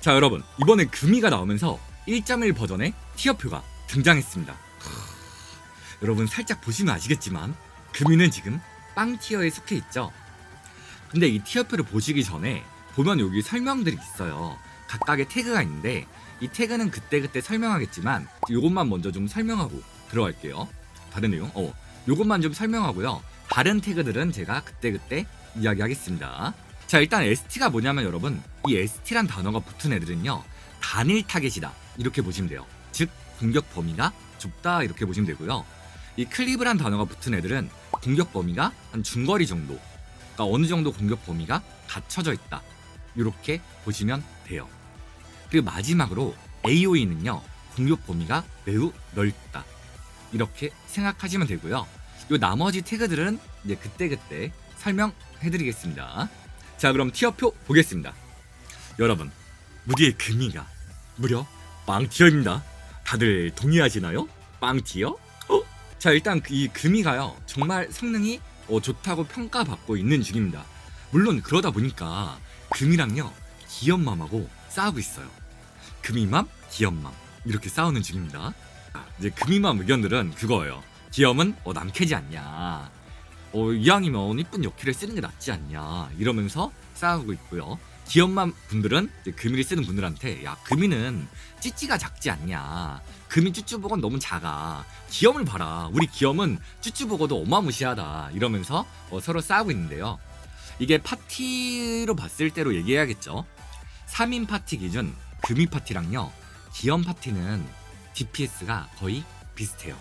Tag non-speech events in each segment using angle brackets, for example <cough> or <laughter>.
자 여러분 이번에 금이가 나오면서 1.1 버전의 티어표가 등장했습니다. 크, 여러분 살짝 보시면 아시겠지만 금이는 지금 빵 티어에 속해 있죠. 근데 이 티어표를 보시기 전에 보면 여기 설명들이 있어요. 각각의 태그가 있는데 이 태그는 그때그때 설명하겠지만 이것만 먼저 좀 설명하고 들어갈게요. 다른 내용? 어, 요것만 좀 설명하고요. 다른 태그들은 제가 그때그때 이야기하겠습니다. 자, 일단 ST가 뭐냐면 여러분, 이 ST란 단어가 붙은 애들은요, 단일 타겟이다. 이렇게 보시면 돼요. 즉, 공격 범위가 좁다. 이렇게 보시면 되고요. 이 클리브란 단어가 붙은 애들은 공격 범위가 한 중거리 정도. 그러니까 어느 정도 공격 범위가 갖춰져 있다. 이렇게 보시면 돼요. 그리고 마지막으로 AOE는요, 공격 범위가 매우 넓다. 이렇게 생각하시면 되고요. 요 나머지 태그들은 이제 그때그때 설명해드리겠습니다. 자, 그럼 티어표 보겠습니다. 여러분, 무디의 금이가 무려 빵티어입니다. 다들 동의하시나요? 빵티어? 어? 자, 일단 이 금이가요, 정말 성능이 어, 좋다고 평가받고 있는 중입니다. 물론 그러다 보니까 금이랑요, 기엄맘하고 싸우고 있어요. 금이맘, 기엄맘 이렇게 싸우는 중입니다. 아, 이제 금이맘 의견들은 그거예요. 기엄은 어, 남캐지 않냐. 어, 이왕이면 이쁜 역캐를 쓰는 게 낫지 않냐. 이러면서 싸우고 있고요. 기엄맘 분들은 금이를 쓰는 분들한테 야 금이는 찌찌가 작지 않냐. 금이 쭈쭈복은 너무 작아. 기엄을 봐라. 우리 기엄은 쭈쭈복어도 어마무시하다. 이러면서 어, 서로 싸우고 있는데요. 이게 파티로 봤을 때로 얘기해야겠죠. 3인 파티 기준 금이 파티랑요. 기엄 파티는 DPS가 거의 비슷해요.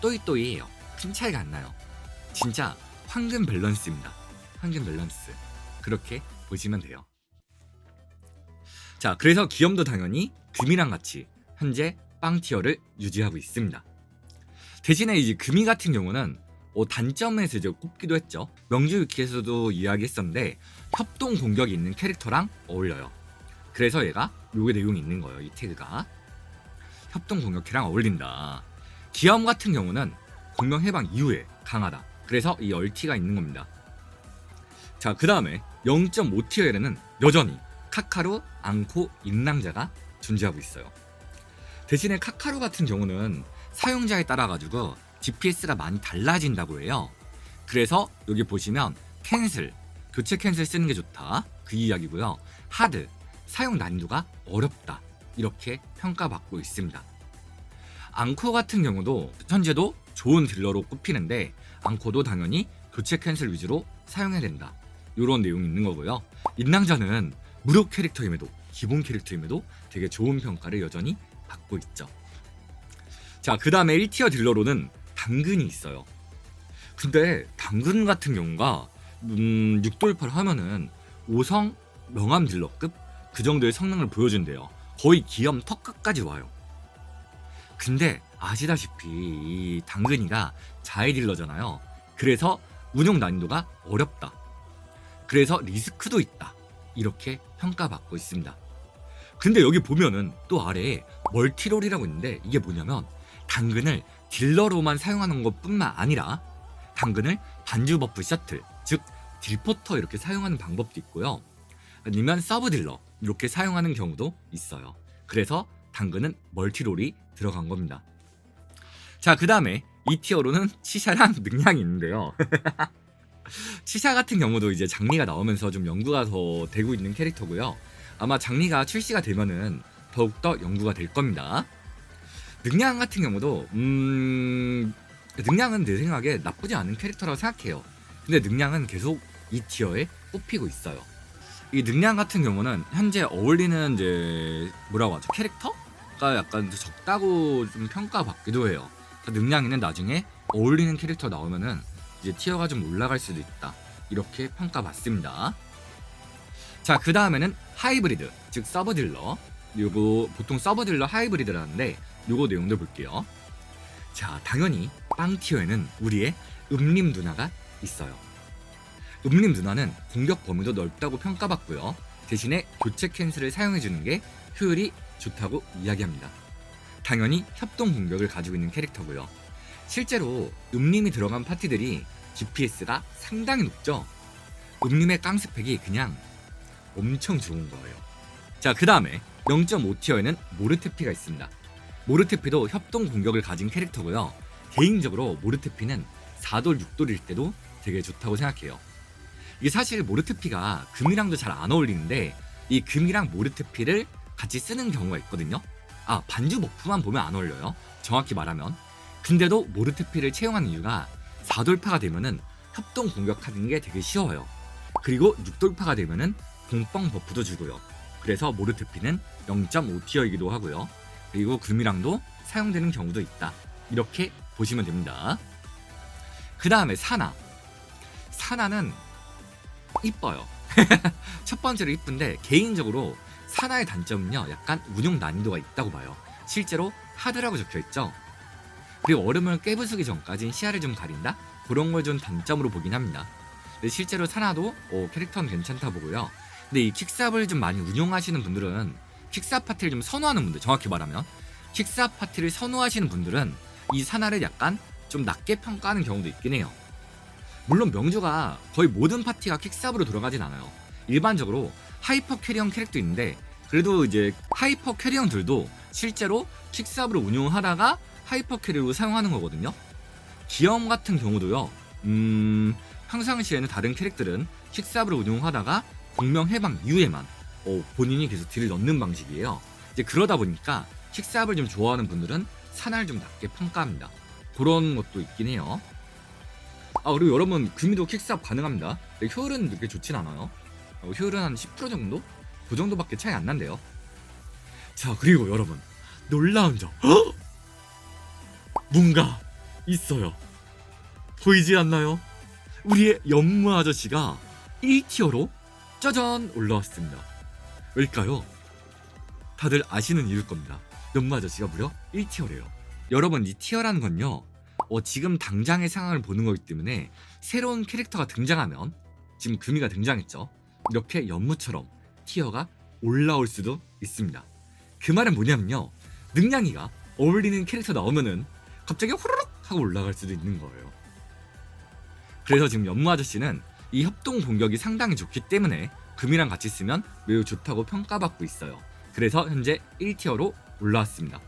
또이또이해요. 큰 차이가 안 나요. 진짜 황금 밸런스입니다. 황금 밸런스. 그렇게 보시면 돼요. 자, 그래서 기엄도 당연히 금이랑 같이 현재 빵 티어를 유지하고 있습니다. 대신에 이제 금이 같은 경우는 어, 단점에서 이제 꼽기도 했죠. 명주 위키에서도 이야기했었는데 협동 공격이 있는 캐릭터랑 어울려요. 그래서 얘가 요게 내용이 있는 거예요. 이 태그가 협동 공격캐랑 어울린다. 기암 같은 경우는 공명 해방 이후에 강하다. 그래서 이 얼티가 있는 겁니다. 자, 그 다음에 0.5티어에는 여전히 카카루, 앙코, 인랑자가 존재하고 있어요. 대신에 카카루 같은 경우는 사용자에 따라 가지고 DPS가 많이 달라진다고 해요. 그래서 여기 보시면 캔슬, 교체 캔슬 쓰는 게 좋다. 그 이야기고요. 하드, 사용 난이도가 어렵다. 이렇게 평가받고 있습니다. 앙코 같은 경우도 현재도 좋은 딜러로 꼽히는데 앙코도 당연히 교체 캔슬 위주로 사용해야 된다. 이런 내용이 있는 거고요. 인랑자는 무료 캐릭터임에도 기본 캐릭터임에도 되게 좋은 평가를 여전히 받고 있죠. 자, 그 다음에 1티어 딜러로는 당근이 있어요. 근데 당근 같은 경우가 음, 6돌파를 하면은 5성 명암 딜러급 그 정도의 성능을 보여준대요. 거의 기염 턱끝까지 와요. 근데 아시다시피 이 당근이가 자해 딜러잖아요. 그래서 운용 난이도가 어렵다. 그래서 리스크도 있다. 이렇게 평가받고 있습니다. 근데 여기 보면은 또 아래에 멀티롤이라고 있는데 이게 뭐냐면 당근을 딜러로만 사용하는 것뿐만 아니라 당근을 반주 버프 셔틀 즉 딜포터 이렇게 사용하는 방법도 있고요. 아니면 서브 딜러 이렇게 사용하는 경우도 있어요. 그래서 당근은 멀티롤이 들어간 겁니다. 자, 그 다음에 이 티어로는 치샤랑 <laughs> 능량이 있는데요. <laughs> 치샤 같은 경우도 이제 장미가 나오면서 좀 연구가 더 되고 있는 캐릭터고요. 아마 장미가 출시가 되면은 더욱더 연구가 될 겁니다. 능량 같은 경우도 음 능량은 내 생각에 나쁘지 않은 캐릭터라고 생각해요. 근데 능량은 계속 이 티어에 꼽히고 있어요. 이 능량 같은 경우는 현재 어울리는 이제 뭐라고 하죠 캐릭터가 약간 적다고 좀 평가받기도 해요. 그러니까 능량이는 나중에 어울리는 캐릭터 나오면은 이제 티어가 좀 올라갈 수도 있다. 이렇게 평가받습니다. 자, 그 다음에는 하이브리드, 즉 서브 딜러. 요거 보통 서브 딜러 하이브리드라는데 요거 내용들 볼게요. 자, 당연히 빵 티어에는 우리의 음림 누나가 있어요. 음림 누나는 공격 범위도 넓다고 평가받고요. 대신에 교체 캔슬을 사용해주는 게 효율이 좋다고 이야기합니다. 당연히 협동 공격을 가지고 있는 캐릭터고요. 실제로 음림이 들어간 파티들이 DPS가 상당히 높죠. 음림의 깡 스펙이 그냥 엄청 좋은 거예요. 자, 그 다음에 0.5티어에는 모르테피가 있습니다. 모르테피도 협동 공격을 가진 캐릭터고요. 개인적으로 모르테피는 4돌, 6돌일 때도 되게 좋다고 생각해요. 이게 사실 모르테피가 금이랑도 잘 안 어울리는데 이 금이랑 모르테피를 같이 쓰는 경우가 있거든요. 아, 반주 버프만 보면 안 어울려요. 정확히 말하면. 근데도 모르테피를 채용하는 이유가 4돌파가 되면은 협동 공격하는 게 되게 쉬워요. 그리고 6돌파가 되면은 공뻥 버프도 주고요. 그래서 모르테피는 0.5티어이기도 하고요. 그리고 금이랑도 사용되는 경우도 있다. 이렇게 보시면 됩니다. 그 다음에 사나. 사나는 이뻐요. <laughs> 첫 번째로 이쁜데 개인적으로 사나의 단점은요. 약간 운용 난이도가 있다고 봐요. 실제로 하드라고 적혀 있죠. 그리고 얼음을 깨부수기 전까지는 시야를 좀 가린다. 그런 걸 좀 단점으로 보긴 합니다. 근데 실제로 사나도 어, 캐릭터는 괜찮다 보고요. 근데 이 킥삽을 좀 많이 운용하시는 분들은 킥삽 파티를 좀 선호하는 분들 정확히 말하면 킥삽 파티를 선호하시는 분들은 이 사나를 약간 좀 낮게 평가하는 경우도 있긴 해요. 물론 명주가 거의 모든 파티가 킥삽으로 돌아가진 않아요. 일반적으로 하이퍼 캐리형 캐릭터 있는데 그래도 이제 하이퍼 캐리형들도 실제로 킥삽으로 운용하다가 하이퍼 캐리로 사용하는 거거든요. 기염 같은 경우도요. 음, 평상시에는 다른 캐릭터들은 킥삽으로 운용하다가 공명 해방 이후에만 어, 본인이 계속 딜을 넣는 방식이에요. 이제 그러다 보니까 킥삽을 좀 좋아하는 분들은 산을 좀 낮게 평가합니다. 그런 것도 있긴 해요. 아 그리고 여러분 금이도 킥삽 가능합니다. 효율은 그렇게 좋진 않아요. 어, 효율은 한 10% 정도? 그 정도밖에 차이 안 난대요. 자 그리고 여러분 놀라운 점 헉! 뭔가 있어요. 보이지 않나요? 우리의 연무 아저씨가 1티어로 짜잔 올라왔습니다. 왜일까요? 다들 아시는 이유일 겁니다. 연무 아저씨가 무려 1티어래요. 여러분 이 티어라는 건요. 어, 지금 당장의 상황을 보는 거기 때문에 새로운 캐릭터가 등장하면 지금 금이가 등장했죠. 이렇게 연무처럼 티어가 올라올 수도 있습니다. 그 말은 뭐냐면요. 능량이가 어울리는 캐릭터 나오면은 갑자기 호로록 하고 올라갈 수도 있는 거예요. 그래서 지금 연무 아저씨는 이 협동 공격이 상당히 좋기 때문에 금이랑 같이 쓰면 매우 좋다고 평가받고 있어요. 그래서 현재 1티어로 올라왔습니다.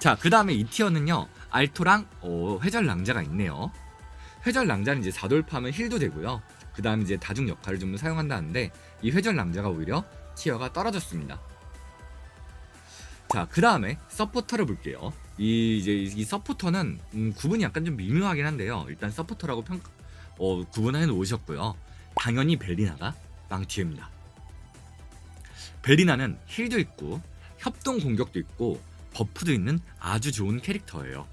자, 그 다음에 2티어는요, 알토랑 어, 회절 랑자가 있네요. 회절 랑자는 이제 4돌파면 힐도 되고요. 그 다음 이제 다중 역할을 좀 사용한다는데, 이 회절 랑자가 오히려 티어가 떨어졌습니다. 자, 그 다음에 서포터를 볼게요. 이 이제 이 서포터는 음, 구분이 약간 좀 미묘하긴 한데요. 일단 서포터라고 평 어, 구분해 놓으셨고요. 당연히 벨리나가 망티입니다. 벨리나는 힐도 있고 협동 공격도 있고 버프도 있는 아주 좋은 캐릭터예요.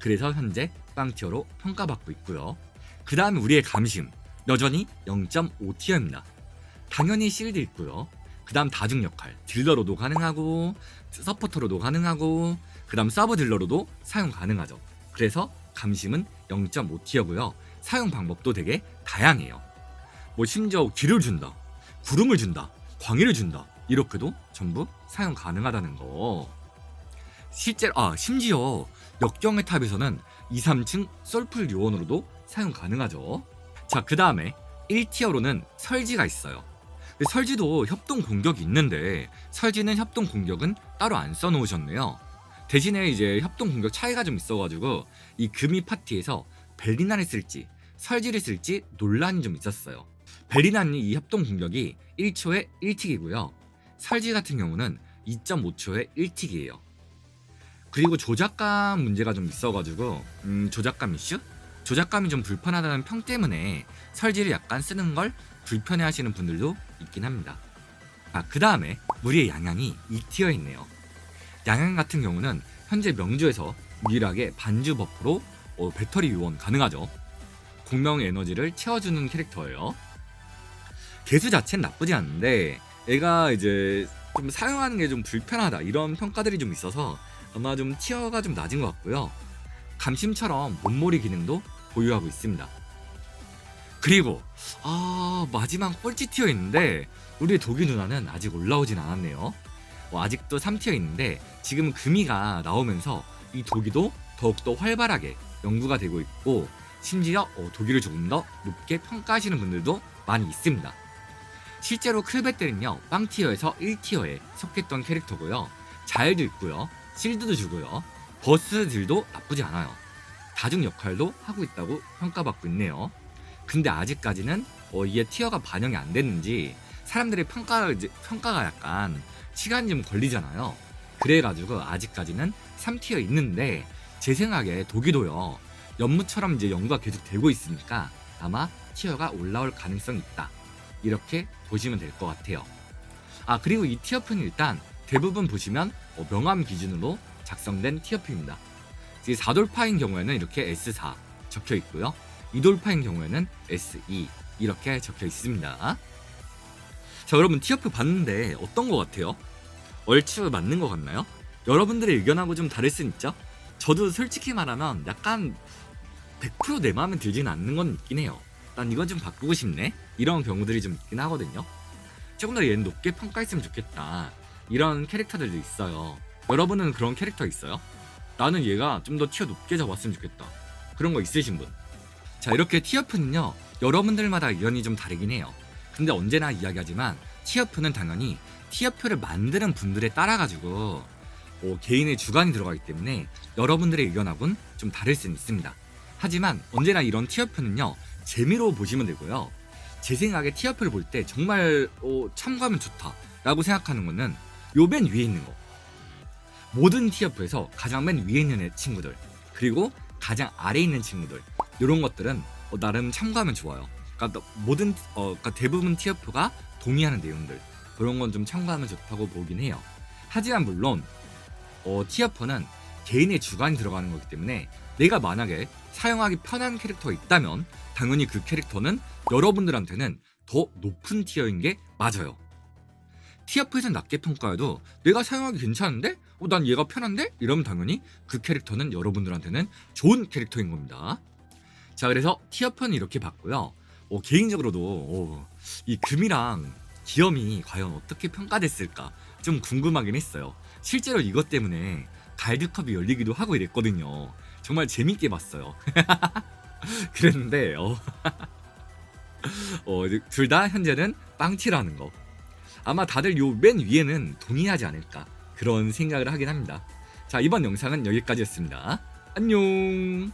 그래서 현재 빵티어로 평가받고 있고요. 그 다음 우리의 감심 여전히 0.5티어입니다. 당연히 실드 있고요. 그 다음 다중 역할 딜러로도 가능하고 서포터로도 가능하고 그 다음 서브 딜러로도 사용 가능하죠. 그래서 감심은 0.5티어고요. 사용 방법도 되게 다양해요. 뭐 심지어 길을 준다, 구름을 준다, 광희를 준다 이렇게도 전부 사용 가능하다는 거. 실제로 아 심지어 역경의 탑에서는 2, 3층 솔풀 요원으로도 사용 가능하죠. 자 그 다음에 1티어로는 설지가 있어요. 설지도 협동 공격이 있는데 설지는 협동 공격은 따로 안 써놓으셨네요. 대신에 이제 협동 공격 차이가 좀 있어가지고 이 금이 파티에서 벨리나를 쓸지 설지를 쓸지 논란이 좀 있었어요. 벨리나는 이 협동 공격이 1초에 1틱이고요. 설지 같은 경우는 2.5초에 1틱이에요. 그리고 조작감 문제가 좀 있어가지고 음, 조작감 이슈? 조작감이 좀 불편하다는 평 때문에 설지를 약간 쓰는 걸 불편해하시는 분들도 있긴 합니다. 아, 그 다음에 우리의 양양이 2티어 있네요. 양양 같은 경우는 현재 명주에서 유일하게 반주 버프로 어, 배터리 요원 가능하죠. 공명 에너지를 채워주는 캐릭터예요. 개수 자체는 나쁘지 않은데 얘가 이제 좀 사용하는 게 좀 불편하다 이런 평가들이 좀 있어서 아마 좀 티어가 좀 낮은 것 같고요. 감심처럼 몸몰이 기능도 보유하고 있습니다. 그리고 아 마지막 꼴찌 티어 있는데 우리 독일 누나는 아직 올라오진 않았네요. 어, 아직도 3티어 있는데 지금 금이가 나오면서 이 독일도 더욱더 활발하게 연구가 되고 있고 심지어 어, 독일을 조금 더 높게 평가하시는 분들도 많이 있습니다. 실제로 클베텔은요 빵티어에서 1티어에 속했던 캐릭터고요. 자일도 있고요 실드도 주고요. 버스들도 나쁘지 않아요. 다중 역할도 하고 있다고 평가받고 있네요. 근데 아직까지는 어, 이게 티어가 반영이 안 됐는지 사람들의 평가가 평가가 약간 시간이 좀 걸리잖아요 그래가지고 아직까지는 3티어 있는데 제 생각에 독일도요 연무처럼 이제 연구가 계속 되고 있으니까 아마 티어가 올라올 가능성이 있다 이렇게 보시면 될 것 같아요. 아 그리고 이 티어표는 일단 대부분 보시면 어, 명함 기준으로 작성된 티어표입니다. 이제 4돌파인 경우에는 이렇게 S4 적혀 있고요. 2돌파인 경우에는 S2 이렇게 적혀 있습니다. 자 여러분 티어표 봤는데 어떤 것 같아요? 얼추 맞는 것 같나요? 여러분들의 의견하고 좀 다를 순 있죠? 저도 솔직히 말하면 약간 100%내 마음에 들지는 않는 건 있긴 해요. 난 이건 좀 바꾸고 싶네. 이런 경우들이 좀 있긴 하거든요. 조금 더 얘는 높게 평가했으면 좋겠다. 이런 캐릭터들도 있어요. 여러분은 그런 캐릭터 있어요? 나는 얘가 좀 더 티어 높게 잡았으면 좋겠다. 그런 거 있으신 분? 자, 이렇게 티어프는요, 여러분들마다 의견이 좀 다르긴 해요. 근데 언제나 이야기하지만, 티어프는 당연히 티어표를 만드는 분들에 따라 가지고, 뭐 개인의 주관이 들어가기 때문에 여러분들의 의견하고는 좀 다를 수는 있습니다. 하지만 언제나 이런 티어표는요, 재미로 보시면 되고요. 제 생각에 티어표를 볼 때 정말 어, 참고하면 좋다라고 생각하는 거는 요 맨 위에 있는 거. 모든 티어표에서 가장 맨 위에 있는 애 친구들 그리고 가장 아래에 있는 친구들 이런 것들은 어, 나름 참고하면 좋아요. 그러니까 모든 어, 그러니까 대부분 티어표가 동의하는 내용들 그런 건 좀 참고하면 좋다고 보긴 해요. 하지만 물론 어, 티어표는 개인의 주관이 들어가는 거기 때문에 내가 만약에 사용하기 편한 캐릭터가 있다면 당연히 그 캐릭터는 여러분들한테는 더 높은 티어인 게 맞아요. 티어프에서 낮게 평가해도 내가 사용하기 괜찮은데? 어, 난 얘가 편한데? 이러면 당연히 그 캐릭터는 여러분들한테는 좋은 캐릭터인 겁니다. 자, 그래서 티어표는 이렇게 봤고요. 어, 개인적으로도 어, 이 금이랑 기염이 과연 어떻게 평가됐을까 좀 궁금하긴 했어요. 실제로 이것 때문에 갈드컵이 열리기도 하고 이랬거든요. 정말 재밌게 봤어요. <laughs> 그랬는데 어, <laughs> 어, 둘 다 현재는 빵티라는 거. 아마 다들 요 맨 위에는 동의하지 않을까 그런 생각을 하긴 합니다. 자 이번 영상은 여기까지였습니다. 안녕.